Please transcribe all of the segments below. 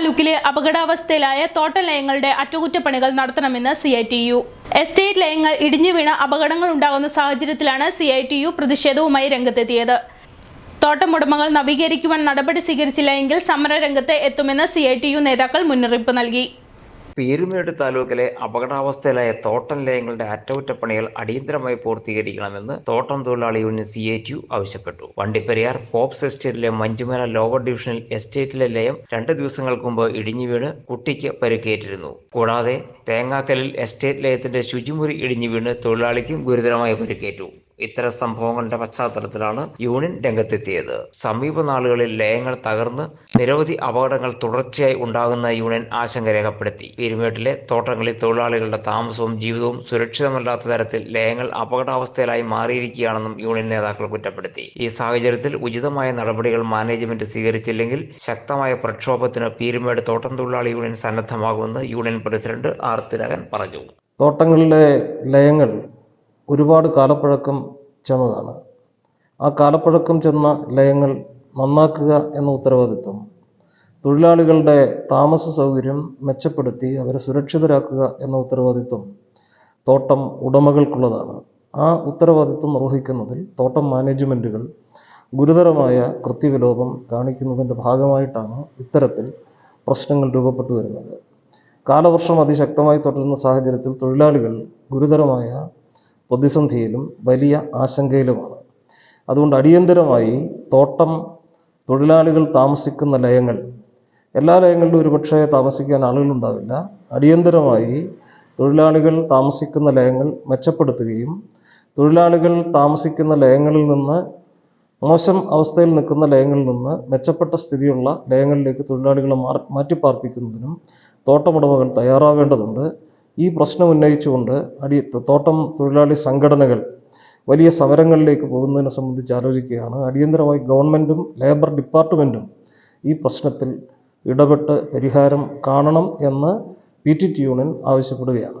താലൂക്കിലെ അപകടാവസ്ഥയിലായ തോട്ടം ലയങ്ങളുടെ അറ്റകുറ്റപ്പണികൾ നടത്തണമെന്ന് C I T U estate ലയങ്ങൾ ഇടിഞ്ഞു വീണ അപകടങ്ങൾ ഉണ്ടാകുന്ന സാഹചര്യത്തിലാണ് സി ഐ ടി യു പ്രതിഷേധവുമായി രംഗത്തെത്തിയത്. തോട്ടം ഉടമകൾ നവീകരിക്കുവാൻ നടപടി സ്വീകരിച്ചില്ല എങ്കിൽ സമരരംഗത്ത് എത്തുമെന്ന് സി ഐ ടി യു നേതാക്കൾ മുന്നറിയിപ്പ് നൽകി. പീരുമേട് താലൂക്കിലെ അപകടാവസ്ഥയിലായ തോട്ടം ലയങ്ങളുടെ അറ്റകുറ്റപ്പണികൾ അടിയന്തരമായി പൂർത്തീകരിക്കണമെന്ന് തോട്ടം തൊഴിലാളി യൂണിയൻ സി എ ടി ആവശ്യപ്പെട്ടു. വണ്ടിപ്പെരിയാർ പോപ്സ് എസ്റ്റേറ്റിലെ മഞ്ചുമല ലോവർ ഡിവിഷനിൽ എസ്റ്റേറ്റിലെ ലയം രണ്ട് ദിവസങ്ങൾക്ക് മുമ്പ് ഇടിഞ്ഞു വീണ് കുട്ടിക്ക് പരിക്കേറ്റിരുന്നു. കൂടാതെ തേങ്ങാക്കലിൽ എസ്റ്റേറ്റ് ലയത്തിന്റെ ശുചിമുറി ഇടിഞ്ഞു വീണ് തൊഴിലാളിക്കും ഗുരുതരമായി പരിക്കേറ്റു. ഇത്തരം സംഭവങ്ങളുടെ പശ്ചാത്തലത്തിലാണ് യൂണിയൻ രംഗത്തെത്തിയത്. സമീപ നാളുകളിൽ ലയങ്ങൾ തകർന്ന് നിരവധി അപകടങ്ങൾ തുടർച്ചയായി ഉണ്ടാകുന്ന യൂണിയൻ ആശങ്ക രേഖപ്പെടുത്തി. പീരുമേട്ടിലെ തോട്ടങ്ങളിൽ തൊഴിലാളികളുടെ താമസവും ജീവിതവും സുരക്ഷിതമല്ലാത്ത തരത്തിൽ ലയങ്ങൾ അപകടാവസ്ഥയിലായി മാറിയിരിക്കുകയാണെന്നും യൂണിയൻ നേതാക്കൾ കുറ്റപ്പെടുത്തി. ഈ സാഹചര്യത്തിൽ ഉചിതമായ നടപടികൾ മാനേജ്മെന്റ് സ്വീകരിച്ചില്ലെങ്കിൽ ശക്തമായ പ്രക്ഷോഭത്തിന് പീരുമേട് തോട്ടം തൊഴിലാളി യൂണിയൻ സന്നദ്ധമാകുമെന്ന് യൂണിയൻ പ്രസിഡന്റ് ആർ. തിലകൻ പറഞ്ഞു. തോട്ടങ്ങളിലെ ലയങ്ങൾ ഒരുപാട് കാലപ്പഴക്കം ചെന്നതാണ്. ആ കാലപ്പഴക്കം ചെന്ന ലയങ്ങൾ നന്നാക്കുക എന്ന ഉത്തരവാദിത്വം തൊഴിലാളികളുടെ താമസ സൗകര്യം മെച്ചപ്പെടുത്തി അവരെ സുരക്ഷിതരാക്കുക എന്ന ഉത്തരവാദിത്വം തോട്ടം ഉടമകൾക്കുള്ളതാണ്. ആ ഉത്തരവാദിത്വം നിർവഹിക്കുന്നതിൽ തോട്ടം മാനേജ്മെന്റുകൾ ഗുരുതരമായ കൃത്യവിലോപം കാണിക്കുന്നതിന്റെ ഭാഗമായിട്ടാണ് ഇത്തരത്തിൽ പ്രശ്നങ്ങൾ രൂപപ്പെട്ടു വരുന്നത് കാലവർഷം അതിശക്തമായി തുടരുന്ന സാഹചര്യത്തിൽ തൊഴിലാളികൾ ഗുരുതരമായ പ്രതിസന്ധിയിലും വലിയ ആശങ്കയിലുമാണ്. അതുകൊണ്ട് അടിയന്തരമായി തോട്ടം തൊഴിലാളികൾ താമസിക്കുന്ന ലയങ്ങൾ എല്ലാ ലയങ്ങളിലും ഒരുപക്ഷെ താമസിക്കാൻ ആളുകളുണ്ടാവില്ല. അടിയന്തരമായി തൊഴിലാളികൾ താമസിക്കുന്ന ലയങ്ങൾ മെച്ചപ്പെടുത്തുകയും തൊഴിലാളികൾ താമസിക്കുന്ന ലയങ്ങളിൽ നിന്ന് മോശം അവസ്ഥയിൽ നിൽക്കുന്ന ലയങ്ങളിൽ നിന്ന് മെച്ചപ്പെട്ട സ്ഥിതിയുള്ള ലയങ്ങളിലേക്ക് തൊഴിലാളികളെ മാറി മാറ്റിപ്പാർപ്പിക്കുന്നതിനും തോട്ടമുടമകൾ തയ്യാറാവേണ്ടതുണ്ട്. ഈ പ്രശ്നം ഉന്നയിച്ചുകൊണ്ട് അടി തോട്ടം തൊഴിലാളി സംഘടനകൾ വലിയ സമരങ്ങളിലേക്ക് പോകുന്നതിനെ സംബന്ധിച്ച് ആലോചിക്കുകയാണ്. അടിയന്തരമായി ഗവൺമെന്റും ലേബർ ഡിപ്പാർട്ട്മെന്റും ഈ പ്രശ്നത്തിൽ ഇടപെട്ട് പരിഹാരം കാണണം എന്ന് പി ടി ടി യൂണിയൻ ആവശ്യപ്പെടുകയാണ്.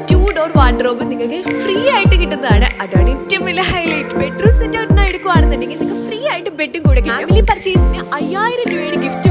ടു ഡോർ വാർഡ്രോബ് നിങ്ങൾക്ക് ഫ്രീ ആയിട്ട് കിട്ടുന്നതാണ്. അതാണ് ഏറ്റവും വലിയ ഹൈലൈറ്റ് ബെഡ്റൂം സെറ്റ് ഔട്ടിനാണ് എടുക്കുകയാണെന്നുണ്ടെങ്കിൽ നിങ്ങൾക്ക് ഫ്രീ ആയിട്ട് ബെഡും കൂടെ ഫാമിലി പർച്ചേസിന് അയ്യായിരം രൂപയുടെ ഗിഫ്റ്റ്